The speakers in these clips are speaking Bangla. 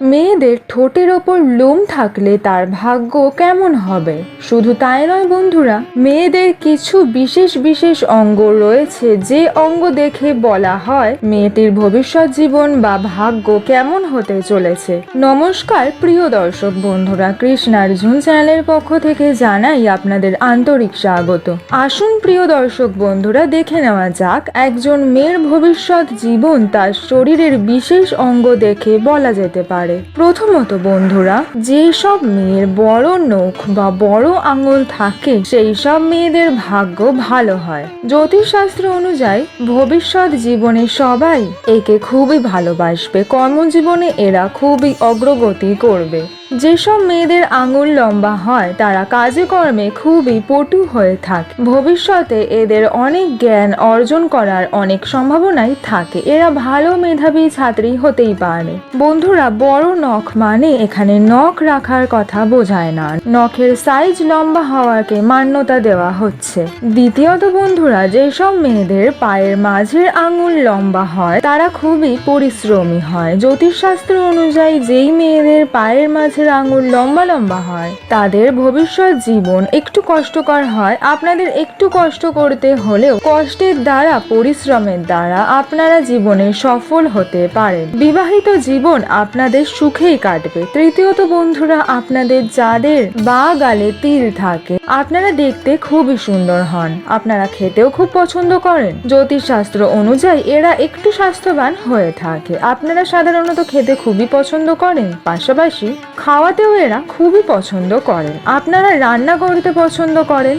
মেয়েদের ঠোঁটের ওপর লোম থাকলে তার ভাগ্য কেমন হবে? শুধু তাই নয় বন্ধুরা, মেয়েদের কিছু বিশেষ বিশেষ অঙ্গ রয়েছে যে অঙ্গ দেখে বলা হয় মেয়েটির ভবিষ্যৎ জীবন বা ভাগ্য কেমন হতে চলেছে। নমস্কার প্রিয় দর্শক বন্ধুরা কৃষ্ণার কৃষ্ণার্জুন চ্যানেলের পক্ষ থেকে জানাই আপনাদের আন্তরিক স্বাগত। আসুন প্রিয় দর্শক বন্ধুরা, দেখে নেওয়া যাক একজন মেয়ের ভবিষ্যৎ জীবন তার শরীরের বিশেষ অঙ্গ দেখে বলা যেতে পারে। প্রথমত বন্ধুরা, যেসব মেয়ের বড় নখ বা বড় আঙুল থাকে সেই সব মেয়েদের ভাগ্য ভালো হয়। জ্যোতিষশাস্ত্র অনুযায়ী, ভবিষ্যৎ জীবনে সবাই একে খুবই ভালোবাসবে, কর্মজীবনে এরা খুবই অগ্রগতি করবে। যেসব মেয়েদের আঙুল লম্বা হয়, তারা কাজে কর্মে খুবই পটু হয়ে থাকে। ভবিষ্যতে এদের অনেক জ্ঞান অর্জন করার অনেক সম্ভাবনাই থাকে। এরা ভালো মেধাবী ছাত্রী হতেই পারে। বন্ধুরা, বড় নখ মানে এখানে নখ রাখার কথা বোঝায় না। নখের সাইজ লম্বা হওয়াকে মান্যতা দেওয়া হচ্ছে। দ্বিতীয়ত বন্ধুরা, যেসব মেয়েদের পায়ের মাঝের আঙুল লম্বা হয়, তারা খুবই পরিশ্রমী হয়। জ্যোতিষশাস্ত্র অনুযায়ী যেই মেয়েদের পায়ের মাঝের আঙুল লম্বা লম্বা হয়। তাদের ভবিষ্যৎ জীবন একটু কষ্টকর হয়। আপনাদের একটু কষ্ট করতে হলেও কষ্টের দ্বারা, পরিশ্রমের দ্বারা আপনারা জীবনে সফল হতে পারেন। বিবাহিত জীবন আপনাদের সুখেই কাটবে। তৃতীয়ত বন্ধুরা, আপনাদের যাদের বা গালে তিল থাকে, আপনারা দেখতে খুবই সুন্দর হন। আপনারা খেতেও খুব পছন্দ করেন। জ্যোতিষশাস্ত্র অনুযায়ী এরা একটু স্বাস্থ্যবান হয়ে থাকে। আপনারা সাধারণত খেতে খুবই পছন্দ করেন। পাশাপাশি খাওয়াতেও এরা খুবই পছন্দ করেন। আপনারা রান্না করতে পছন্দ করেন?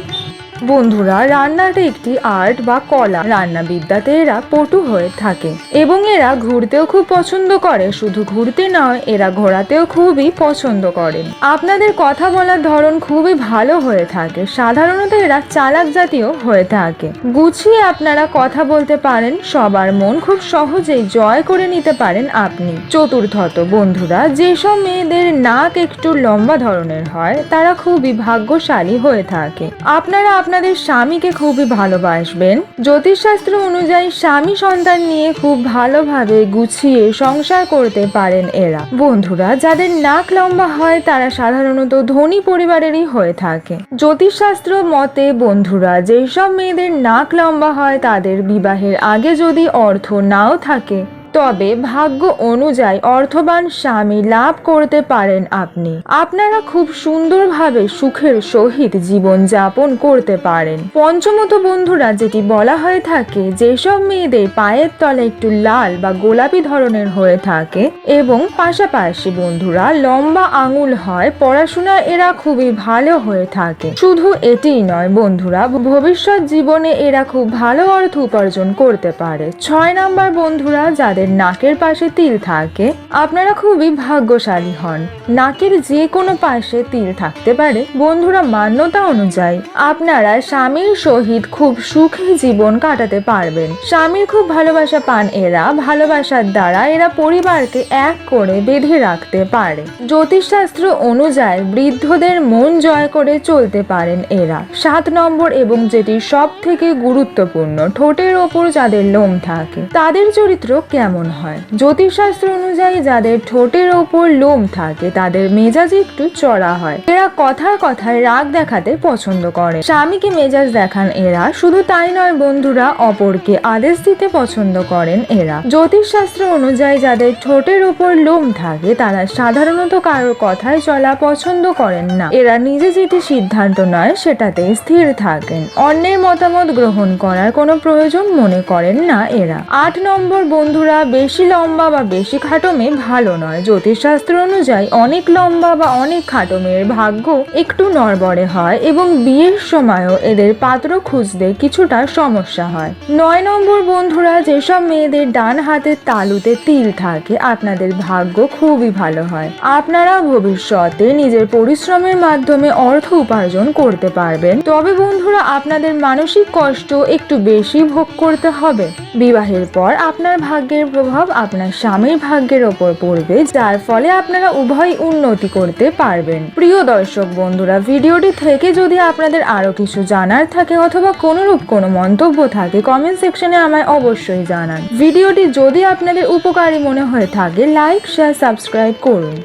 বন্ধুরা, রান্নাটা একটি আর্ট বা কলা। রান্না বিদ্যাতে এরা পটু হয়ে থাকে এবং এরা ঘুরতেও খুব পছন্দ করে। শুধু ঘুরতে নয়, এরা ঘোরাতেও খুবই পছন্দ করেন আপনাদের কথা বলার ধরন খুবই ভালো হয়ে থাকে। সাধারণত এরা চালাক জাতীয় হয়ে থাকে। গুছিয়ে আপনারা কথা বলতে পারেন, সবার মন খুব সহজেই জয় করে নিতে পারেন আপনি। চতুর্থত, বন্ধুরা, যেসব মেয়েদের নাক একটু লম্বা ধরনের হয়, তারা খুবই ভাগ্যশালী হয়ে থাকে। আপনারা আপনাদের স্বামীকে খুবই ভালোবাসবেন। জ্যোতিষশাস্ত্র অনুযায়ী স্বামী সন্তান নিয়ে খুব ভালোভাবে গুছিয়ে সংসার করতে পারেন এরা। বন্ধুরা, যাদের নাক লম্বা হয়, তারা সাধারণত ধনী পরিবারেরই হয়ে থাকে। জ্যোতিষশাস্ত্র মতে, বন্ধুরা, যেসব মেয়েদের নাক লম্বা হয়, তাদের বিবাহের আগে যদি অর্থ নাও থাকে তবে ভাগ্য অনুযায়ী অর্থবান স্বামী লাভ করতে পারেন আপনি। আপনারা খুব সুন্দরভাবে সুখের সহিত জীবন যাপন করতে পারেন। পঞ্চমত বন্ধুরা, যেটি বলা হয়ে থাকে, যেসব মেয়েদের পায়ের তলে একটু লাল বা গোলাপি ধরনের হয়ে থাকে এবং পাশাপাশি বন্ধুরা, লম্বা আঙুল হয় পড়াশোনায় এরা খুবই ভালো হয়ে থাকে। শুধু এটিই নয় বন্ধুরা, ভবিষ্যৎ জীবনে এরা খুব ভালো অর্থ উপার্জন করতে পারে। ছয় নাম্বার বন্ধুরা, যাদের নাকের পাশে তিল থাকে, আপনারা খুবই ভাগ্যশালী হন। নাকের যে কোনো পাশে তিল থাকতে পারে। বন্ধুরা, মান্যতা অনুযায়ী আপনারা স্বামীর সহিত খুব সুখী জীবন কাটাতে পারবেন। স্বামীর খুব ভালোবাসা পান এরা, ভালোবাসার দ্বারা এরা পরিবারকে এক করে বেঁধে রাখতে পারে। জ্যোতিষশাস্ত্র অনুযায়ী বৃদ্ধদের মন জয় করে চলতে পারেন এরা। সাত নম্বর এবং যেটি সব থেকে গুরুত্বপূর্ণ, ঠোঁটের ওপর যাদের লোম থাকে, তাদের চরিত্র কেমন? হয়? জ্যোতিষশাস্ত্র অনুযায়ী যাদের ঠোঁটের ওপর লোম থাকে, তাদের মেজাজ একটু চড়া হয়। এরা কথার কথায় রাগ দেখাতে পছন্দ করে। স্বামীকে মেজাজ দেখান এরা, শুধু তাই নয় বন্ধুরা, অপরকে আদেশ দিতে পছন্দ করেন এরা। জ্যোতিষশাস্ত্র অনুযায়ী যাদের ঠোঁটের ওপর লোম থাকে, তারা সাধারণত কারোর কথায় চলা পছন্দ করেন না। এরা নিজে যেটি সিদ্ধান্ত নয়, সেটাতে স্থির থাকেন। অন্যের মতামত গ্রহণ করার কোনো প্রয়োজন মনে করেন না এরা। আট নম্বর বন্ধুরা বেশি লম্বা বা বেশি খাটো মেয়ে ভালো নয়। জ্যোতিষশাস্ত্র অনুযায়ী অনেক লম্বা বা অনেক খাটো মেয়ের ভাগ্য একটু নড়বড়ে হয় এবং বিয়ের সময়ও এদের পাত্র খুঁজতে কিছুটা সমস্যা হয়। নয় নম্বর বন্ধুরা, যেসব মেয়েদের ডান হাতের তালুতে তিল থাকে, আপনাদের ভাগ্য খুবই ভালো হয়। আপনারা ভবিষ্যতে নিজের পরিশ্রমের মাধ্যমে অর্থ উপার্জন করতে পারবেন। তবে বন্ধুরা, আপনাদের মানসিক কষ্ট একটু বেশি ভোগ করতে হবে। বিবাহের পর আপনার ভাগ্যের প্রভাব আপনার স্বামীর ভাগ্যের ওপর পড়বে, যার ফলে আপনারা উভয় উন্নতি করতে পারবেন। প্রিয় দর্শক বন্ধুরা, ভিডিওটি থেকে যদি আপনাদের আরও কিছু জানার থাকে অথবা কোনোরূপ কোনো মন্তব্য থাকে কমেন্ট সেকশনে আমায় অবশ্যই জানান। ভিডিওটি যদি আপনাদের উপকারী মনে হয়ে থাকে লাইক শেয়ার সাবস্ক্রাইব করুন।